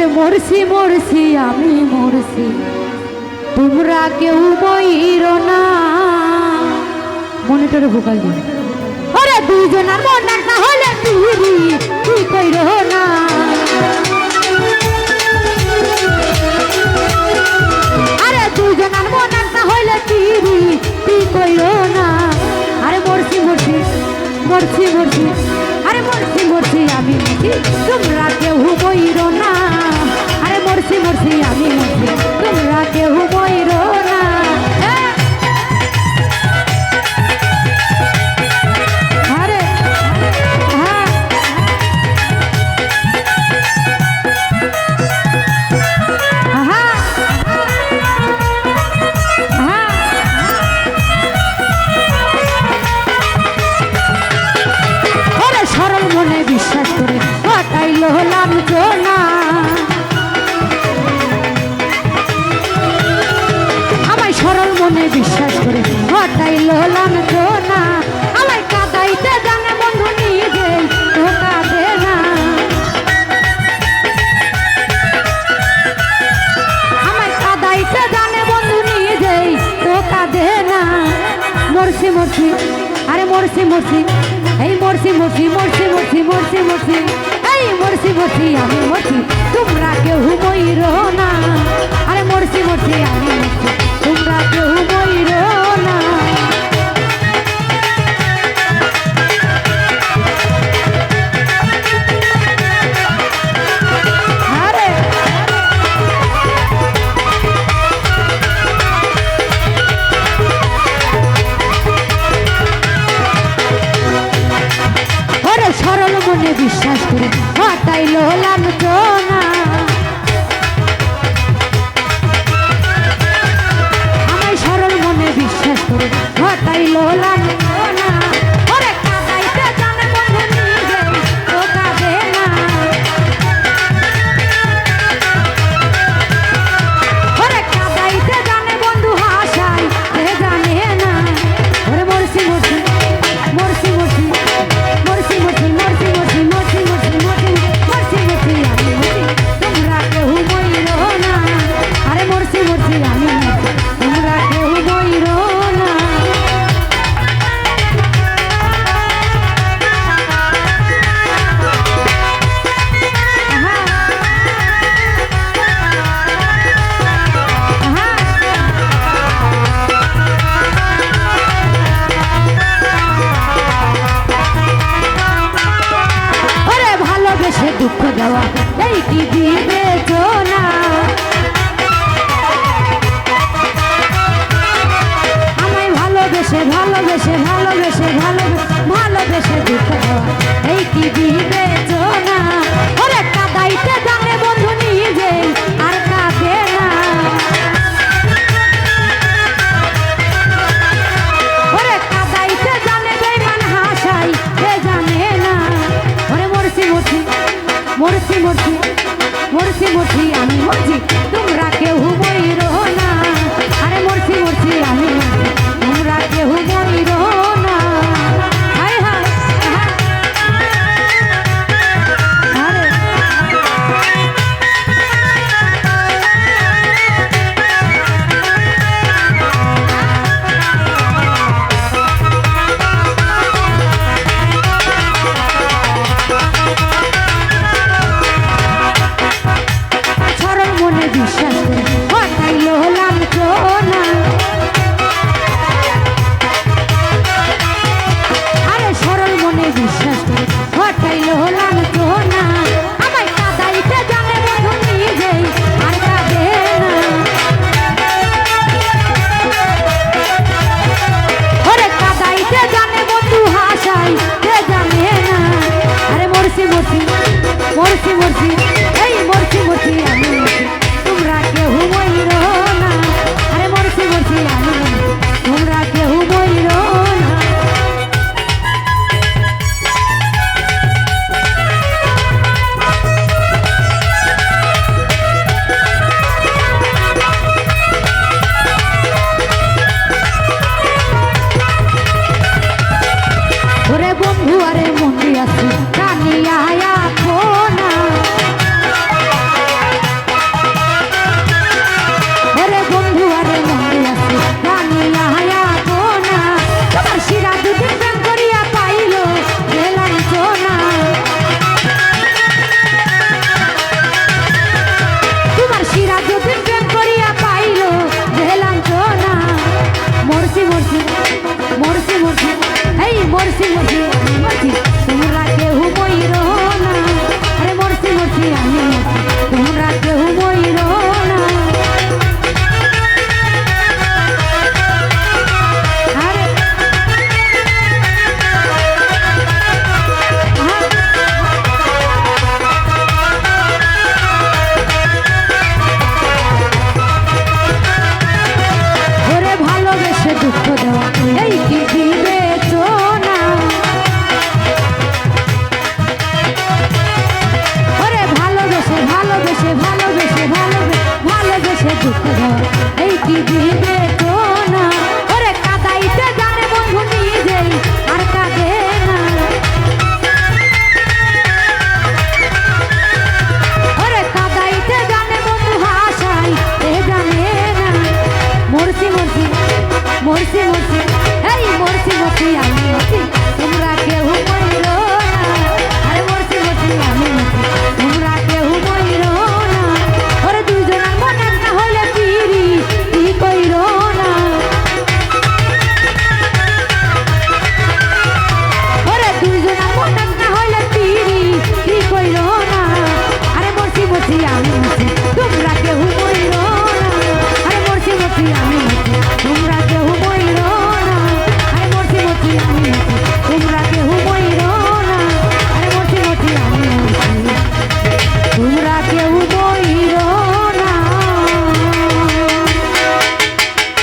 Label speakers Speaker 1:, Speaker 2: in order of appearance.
Speaker 1: ওরে মরছি মরছি, আমি মরছি। তোমরা কেউ বইর না। মনিটরে ভোকাল দিন ওরে দুইজনার মন না হলে তুই তুই কইর না। আরে দুইজনার মন না হলে তুই কইর না। আরে মরছি মরছি মরছি মরছি। আরে মরছি আমি তোমরা কেউ বইর না। আরে মরছি মরছি। মরছি। এই মরছি মরছি মরছি মরছি মরছি মরছি। মনে বিশ্বাস করে হতাই লোলাম তো না আমার সরল মনে বিশ্বাস করে হতাই লোলাম মরছি মরছি মরছি মরছি আমি মরছি। তোমরা Thank you, Mursi. মরছি এই মরছি মরছি। আমি এই কি বিবেচনা